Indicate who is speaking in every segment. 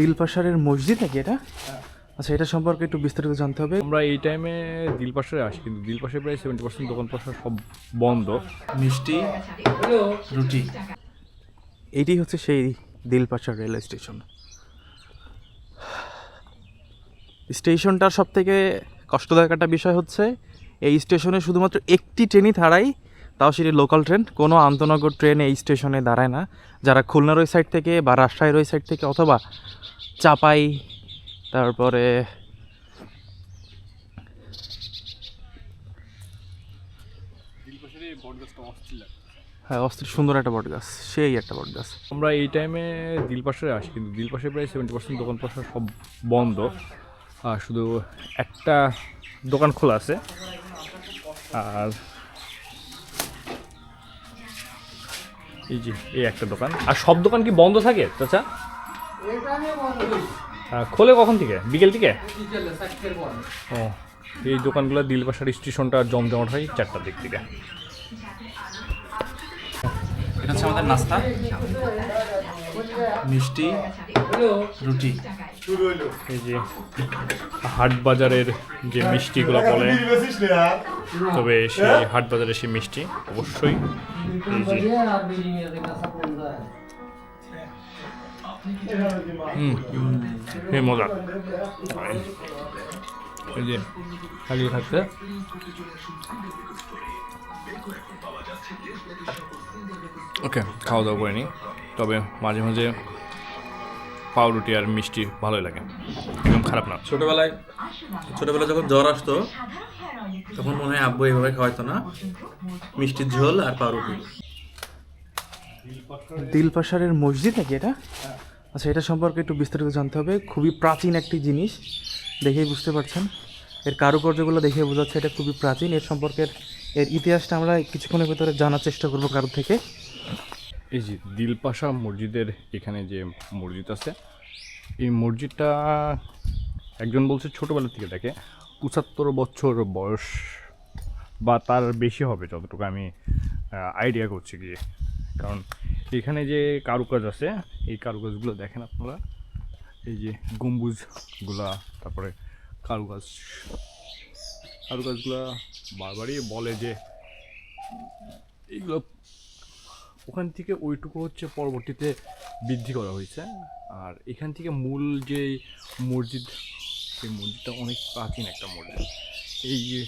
Speaker 1: দিলপাশারের মসজিদ নাকি এটা? আচ্ছা এটা সম্পর্কে একটু বিস্তারিত জানতে হবে।
Speaker 2: আমরা এই টাইমে দিলপাশে আসি কিন্তু দিলপাশে প্রায় সেভেন্টি পার্সেন্ট দোকান পাশা সব বন্ধ।
Speaker 3: মিষ্টি রুটি।
Speaker 1: এটি হচ্ছে সেই দিলপাশা রেল স্টেশন। স্টেশনটার সব থেকে কষ্টদায়ক একটা বিষয় হচ্ছে এই স্টেশনে শুধুমাত্র একটি ট্রেনই দাঁড়ায় তাও সেটি লোকাল ট্রেন কোনো আন্তনগর ট্রেন এই স্টেশনে দাঁড়ায় না। যারা খুলনার ওই সাইড থেকে বা রাজশাহীর ওই সাইড থেকে অথবা চাপাই তারপরে হ্যাঁ অস্থির সুন্দর একটা বট গাছ সেই একটা বট গাছ।
Speaker 2: আমরা এই টাইমে দিলপাশে আসি কিন্তু দিলপাশে প্রায় সেভেন্টি পার্সেন্ট দোকান পাশা সব বন্ধ। আর শুধু একটা দোকান খোলা আছে। আর এই যে, এই একটা দোকান। আর সব দোকান কি বন্ধ থাকে? চাচা? খোলে কখন থেকে? বিকেল থেকে? ও, এই দোকানগুলো দিলবাসার স্টেশনটা জমজমাট হয় চারটার দিক থেকে।
Speaker 3: এটা হচ্ছে আমাদের নাস্তা। মিষ্টি, রুটি।
Speaker 2: এই যে হাট বাজারের যে মিষ্টিগুলো বলে, তবে সেই হাট বাজারের সেই মিষ্টি, অবশ্যই। মজা এই যে খালি থাকতে। ওকে খাওয়া দাওয়া করে নিই। তবে মাঝে মাঝে পাউরুটি আর মিষ্টি ভালোই লাগে। একদম খারাপ না।
Speaker 3: ছোটবেলায় ছোটবেলায় যখন জ্বর আসতো তখন মনে হয় আব্বু এইভাবে খাওয়াইতো না। মিষ্টির ঝোল আর পাউরুটি।
Speaker 1: দিলপাশারের মসজিদ নাকি এটা? আচ্ছা এটা সম্পর্কে একটু বিস্তারিত জানতে হবে। খুবই প্রাচীন একটি জিনিস দেখেই বুঝতে পারছেন। এর কারুকার্যগুলো দেখে বোঝাচ্ছে এটা খুবই প্রাচীন। এর সম্পর্কের এর ইতিহাসটা আমরা কিছুক্ষণের ভিতরে জানার চেষ্টা করব কারোর থেকে।
Speaker 2: এই যে দিলপাশা মসজিদের এখানে যে মসজিদ আছে, এই মসজিদটা একজন বলছে ছোটোবেলা থেকে দেখে, পঁচাত্তর বছর বয়স বা তার বেশি হবে যতটুকু আমি আইডিয়া করছি গিয়ে। কারণ এখানে যে কারুকাজ আছে, এই কারুকাজগুলো দেখেন আপনারা, এই যে গম্বুজগুলা, তারপরে কারুকাজ, কারুকাজগুলা বারবারই বলে যে এইগুলো ওখান থেকে ওইটুকু হচ্ছে পরবর্তীতে বৃদ্ধি করা হয়েছে। আর এখান থেকে মূল যে মসজিদ, সেই মসজিদটা অনেক প্রাচীন একটা মসজিদ। এই যে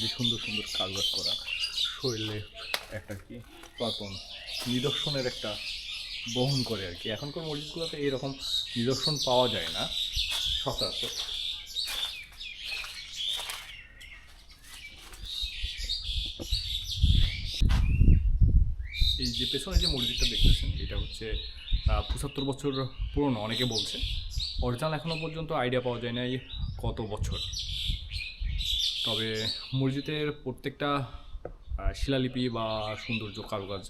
Speaker 2: যে সুন্দর সুন্দর কারুকাজ করা শরীরে একটা কি পুরাতন নিদর্শনের একটা বহন করে আর কি। এখনকার মসজিদগুলোতে এরকম নিদর্শন পাওয়া যায় না, সচরাচর। যে পেছনে যে মসজিদটা দেখতেছেন, এটা হচ্ছে পঁচাত্তর বছর পুরনো, অনেকে বলছে। অরিজিনাল এখনও পর্যন্ত আইডিয়া পাওয়া যায় নাই কত বছর। তবে মসজিদের প্রত্যেকটা শিলালিপি বা সৌন্দর্য কারুকাজ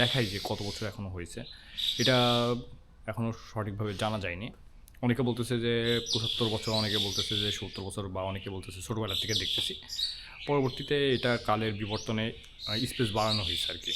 Speaker 2: দেখায় যে কত বছর এখনও হয়েছে। এটা এখনও সঠিকভাবে জানা যায়নি। অনেকে বলতেছে যে পঁচাত্তর বছর, অনেকে বলতেছে যে সত্তর বছর বা অনেকে বলতেছে ছোটোবেলা থেকে দেখতেছি। পরবর্তীতে এটা কালের বিবর্তনে স্পেস বাড়ানো হয়েছে আর কি।